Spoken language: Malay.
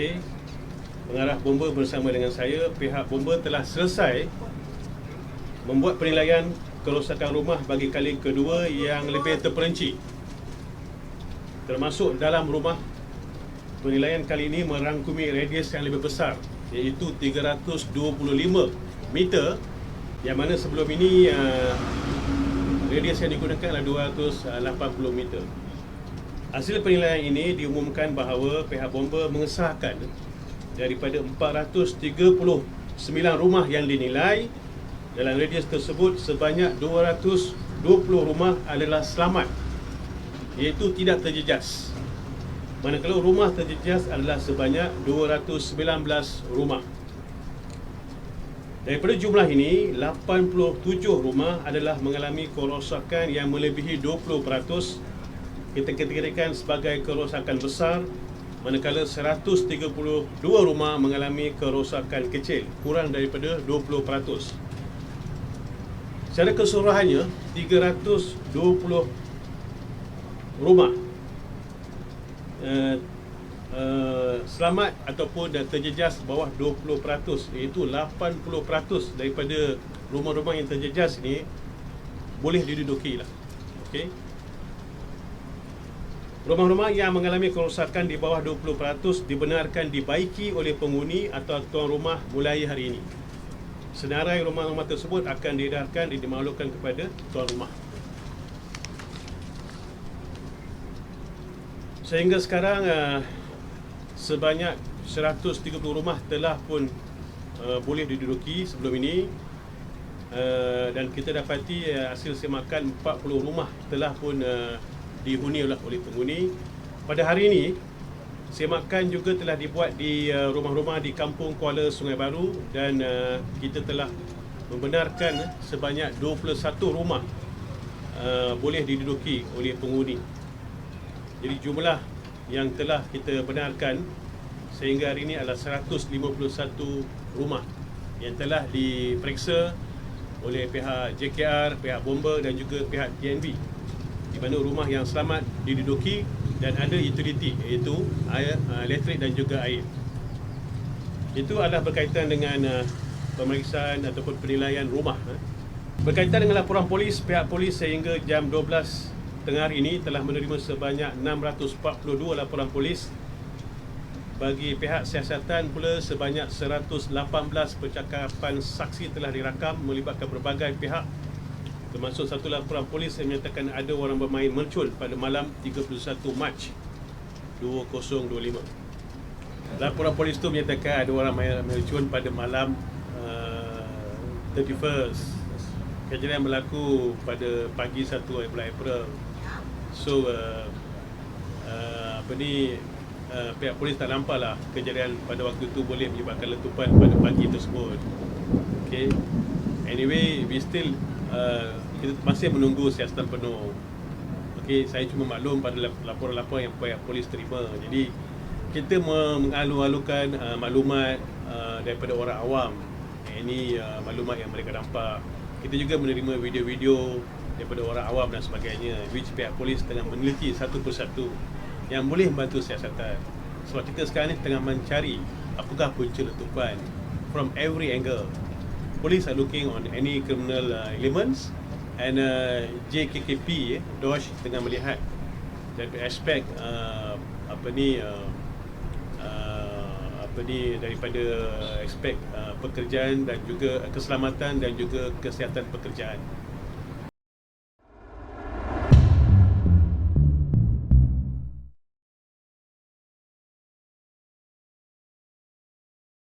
Okey. Pengarah bomba bersama dengan saya, pihak bomba telah selesai membuat penilaian kerosakan rumah bagi kali kedua yang lebih terperinci. Termasuk dalam rumah penilaian kali ini merangkumi radius yang lebih besar iaitu 325 meter yang mana sebelum ini uh, radius yang digunakan adalah 280 meter. Hasil penilaian ini diumumkan bahawa pihak bomba mengesahkan daripada 439 rumah yang dinilai dalam radius tersebut sebanyak 220 rumah adalah selamat iaitu tidak terjejas. Manakala rumah terjejas adalah sebanyak 219 rumah. Daripada jumlah ini, 87 rumah adalah mengalami kerosakan yang melebihi 20% kita kategorikan sebagai kerosakan besar manakala 132 rumah mengalami kerosakan kecil kurang daripada 20%. Secara keseluruhannya 320 rumah uh, uh, selamat ataupun dah terjejas bawah 20% iaitu 80% daripada rumah-rumah yang terjejas ini boleh diduduki lah. Okay. Rumah-rumah yang mengalami kerosakan di bawah 20% dibenarkan dibaiki oleh penghuni atau tuan rumah mulai hari ini. Senarai rumah-rumah tersebut akan diedarkan dan dimaklumkan kepada tuan rumah. Sehingga sekarang uh, sebanyak 130 rumah telah pun uh, boleh diduduki sebelum ini uh, dan kita dapati hasil semakan 40 rumah telah pun dihuni oleh penghuni. Pada hari ini, semakan juga telah dibuat di uh, rumah-rumah di Kampung Kuala Sungai Baru dan uh, kita telah membenarkan sebanyak 21 rumah uh, boleh diduduki oleh penghuni. Jadi jumlah yang telah kita benarkan sehingga hari ini adalah 151 rumah yang telah diperiksa oleh pihak JKR, pihak bomba dan juga pihak TNB mana rumah yang selamat diduduki dan ada utility iaitu air, uh, elektrik dan juga air. Itu adalah berkaitan dengan uh, pemeriksaan ataupun penilaian rumah. Uh. Berkaitan dengan laporan polis, pihak polis sehingga jam 12 tengah hari ini telah menerima sebanyak 642 laporan polis bagi pihak siasatan pula sebanyak 118 percakapan saksi telah dirakam melibatkan berbagai pihak termasuk satu laporan polis yang menyatakan ada orang bermain mercun pada malam 31 Mac 2025. Laporan polis itu menyatakan ada orang main mercun pada malam uh, 31st. Kejadian berlaku pada pagi 1 bulan April. So uh, uh, apa ni uh, pihak polis tak nampaklah kejadian pada waktu itu boleh menyebabkan letupan pada pagi tersebut. Okay. Anyway, we still uh, kita masih menunggu siasatan penuh. Okey, saya cuma maklum pada laporan-laporan yang polis terima. Jadi kita mengalu-alukan uh, maklumat uh, daripada orang awam. Ini uh, maklumat yang mereka nampak. Kita juga menerima video-video daripada orang awam dan sebagainya which pihak polis tengah meneliti satu persatu yang boleh membantu siasatan. Sebab kita sekarang ni tengah mencari apakah punca letupan from every angle. Police are looking on any criminal uh, elements and uh, JKKP eh, DOSH tengah melihat dari aspek uh, apa ni uh, uh, apa ni daripada aspek uh, pekerjaan dan juga keselamatan dan juga kesihatan pekerjaan.